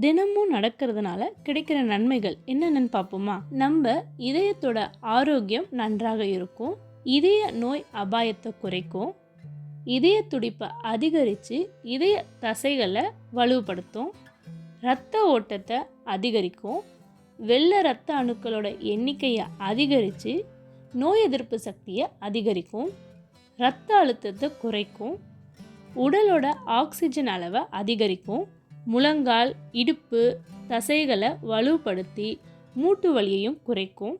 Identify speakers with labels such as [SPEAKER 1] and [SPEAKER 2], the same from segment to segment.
[SPEAKER 1] தினமும் நடக்கிறதுனால கிடைக்கிற நன்மைகள் என்னென்னு பார்ப்போமா? நம்ம இதயத்தோட ஆரோக்கியம் நன்றாக இருக்கும். இதய நோய் அபாயத்தை குறைக்கும். இதய துடிப்பை அதிகரித்து இதய தசைகளை வலுப்படுத்தும். இரத்த ஓட்டத்தை அதிகரிக்கும். வெள்ளை இரத்த அணுக்களோட எண்ணிக்கையை அதிகரித்து நோய் எதிர்ப்பு சக்தியை அதிகரிக்கும். இரத்த அழுத்தத்தை குறைக்கும். உடலோட ஆக்சிஜன் அளவை அதிகரிக்கும். முழங்கால் இடுப்பு தசைகளை வலுப்படுத்தி மூட்டு வலியையும் குறைக்கும்.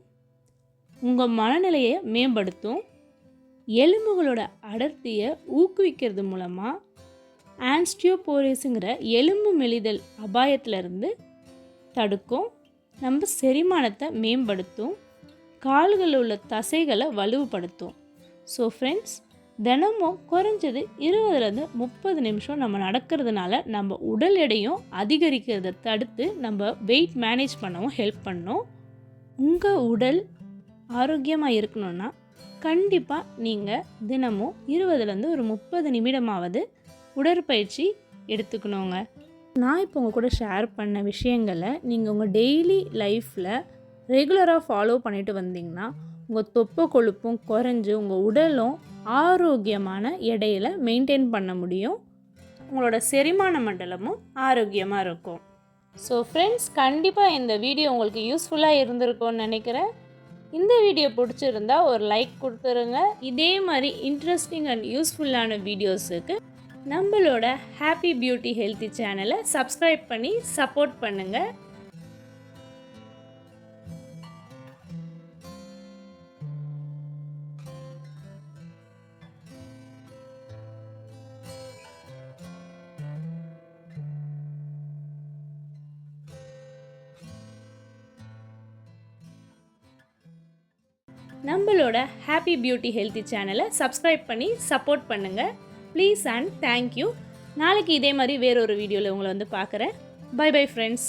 [SPEAKER 1] உங்கள் மனநிலையை மேம்படுத்தும். எலும்புகளோட அடர்த்தியை ஊக்குவிக்கிறது மூலமாக ஆன்ஸ்டியோபோரிஸுங்கிற எலும்பு மெலிதல் அபாயத்திலிருந்து தடுக்கும். நம்ம செரிமானத்தை மேம்படுத்தும். கால்களில் உள்ள தசைகளை வலுவுபடுத்தும் ஸோ ஃப்ரெண்ட்ஸ் தினமும் குறைஞ்சது இருபதுலேருந்து முப்பது நிமிஷம் நம்ம நடக்கிறதுனால நம்ம உடல் எடையும் அதிகரிக்கிறத தடுத்து நம்ம வெயிட் மேனேஜ் பண்ணவும் ஹெல்ப் பண்ணும். உங்கள் உடல் ஆரோக்கியமாக இருக்கணும்னா கண்டிப்பாக நீங்கள் தினமும் இருபதுலேருந்து ஒரு முப்பது நிமிடமாவது உடற்பயிற்சி எடுத்துக்கணுங்க. நான் இப்போ உங்கள் கூட ஷேர் பண்ண விஷயங்களை நீங்கள் உங்கள் டெய்லி லைஃப்பில் ரெகுலராக ஃபாலோ பண்ணிட்டு வந்தீங்கன்னா உங்கள் தொப்பை கொழுப்பும் குறைஞ்சு உங்கள் உடலும் ஆரோக்கியமான எடையில் மெயின்டைன் பண்ண முடியும். உங்களோட செரிமான மண்டலமும் ஆரோக்கியமாக இருக்கும். ஸோ ஃப்ரெண்ட்ஸ் கண்டிப்பாக இந்த வீடியோ உங்களுக்கு யூஸ்ஃபுல்லாக இருந்திருக்கும்னு நினைக்கிறேன். இந்த வீடியோ பிடிச்சிருந்தா ஒரு லைக் கொடுத்துருங்க. இதே மாதிரி இன்ட்ரெஸ்டிங் அண்ட் யூஸ்ஃபுல்லான வீடியோஸுக்கு நம்மளோட ஹாப்பி பியூட்டி ஹெல்த்தி சேனலை சப்ஸ்கிரைப் பண்ணி சப்போர்ட் பண்ணுங்கள் நம்மளோட ஹாப்பி பியூட்டி ஹெல்த்தி சேனலை சப்ஸ்கிரைப் பண்ணி சப்போர்ட் பண்ணுங்கள் ப்ளீஸ் அண்ட் தேங்க்யூ நாளைக்கு இதே மாதிரி வேறொரு வீடியோவில் உங்களை வந்து பார்க்குறேன். By bye friends